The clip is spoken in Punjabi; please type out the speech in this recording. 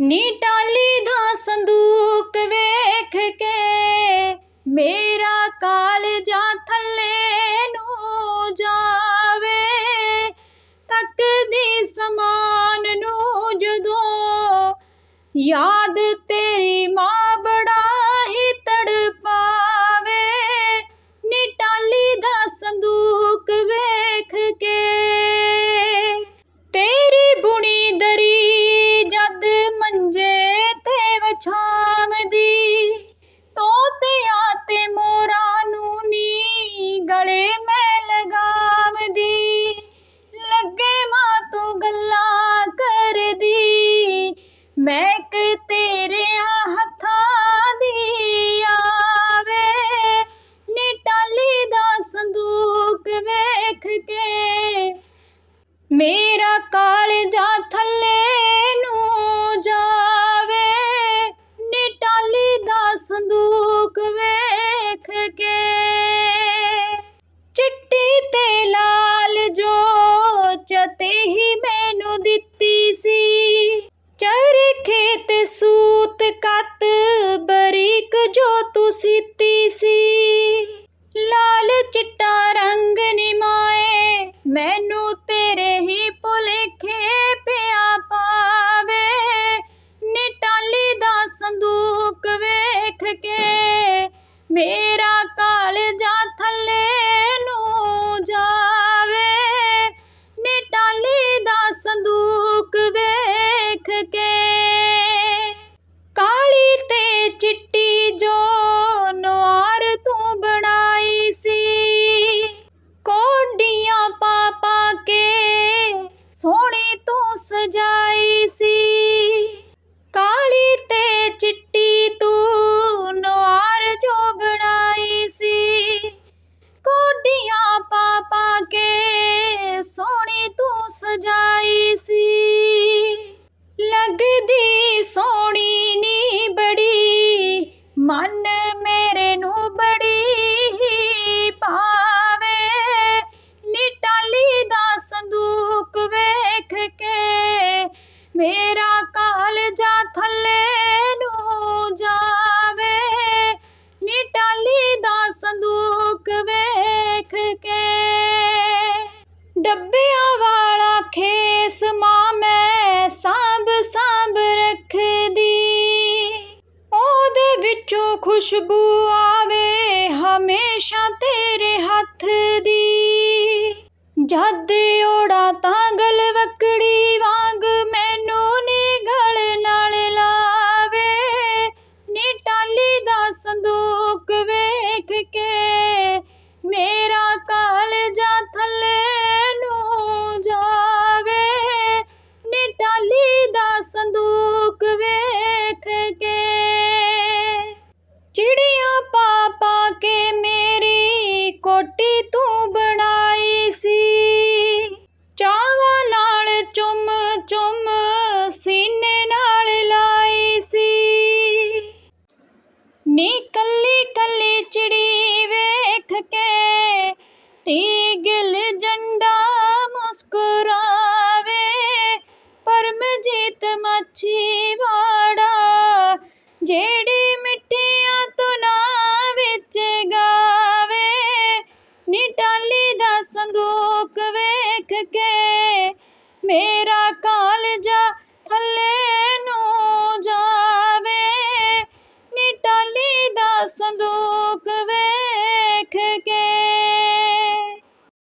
ਨੀ ਟਾਲੀ ਦਾ ਸੰਦੂਕ ਵੇਖ ਕੇ। ਮੇਰਾ ਕਾਲਜਾ ਥੱਲੇ ਨੂੰ ਜਾਵੇ। ਤੱਕਦੀ ਸਮਾਨ ਨੂੰ ਜਦੋਂ ਯਾਦ ਤੇਰੀ ਮਾਂ ਕੇ ਮੇਰਾ ਕਾਲਜਾ ਥੱਲੇ ਨੂੰ ਜਾ। ਤੇਰੇ ਹੀ ਭੁਲੇਖੇ ਪਿਆ ਪਾਵੇ। ਨਿਟਾਲੀ ਦਾ ਸੰਦੂਕ ਵੇਖ ਕੇ ਮੇਰਾ सोने तो सजा ਖੁਸ਼ਬੂ ਆਵੇ ਹਮੇਸ਼ਾ ਤੇਰੇ ਹੱਥ ਦੀ। ਜਦ ਓੜਾ ਤਾਂ ਗਲਵਕੜੀ ਵਾਂਗ ਮੈਨੂੰ ਨੀ ਗਲ ਨਾਲ ਲਾਵੇ। ਨੀ ਟਾਲੀ ਦਾ ਸੰਦੂਕ ਵੇਖ ਕੇ ਮੇਰਾ ਕਾਲ ਕਾਲਜਾ ਥੱਲੇ ਨੂੰ ਜਾਵੇ। ਨੀ ਟਾਲੀ ਦਾ ਸੰਦੂਕ ਵੇਖ ਕੇ ਮੇਰੀ ਤੂੰ ਬਣਾਈ ਸੀ। ਚਾਵਾਂ ਨਾਲ ਚੁੰਮ ਚੁੰਮ ਸੀਨੇ ਨਾਲ ਲਾਈ ਸੀ। ਨੀ ਕੱਲੀ ਕੱਲੀ ਚਿੜੀ ਵੇਖ ਕੇ ਤੀ ਗਿਲ ਜੰਡਾ ਮੁਸਕਰਾਵੇ। ਪਰਮਜੀਤ ਮੱਛੀ ਵਾੜਾ, ਜੇ ਵੇਖ ਕੇ ਮੇਰਾ ਕਾਲਜਾ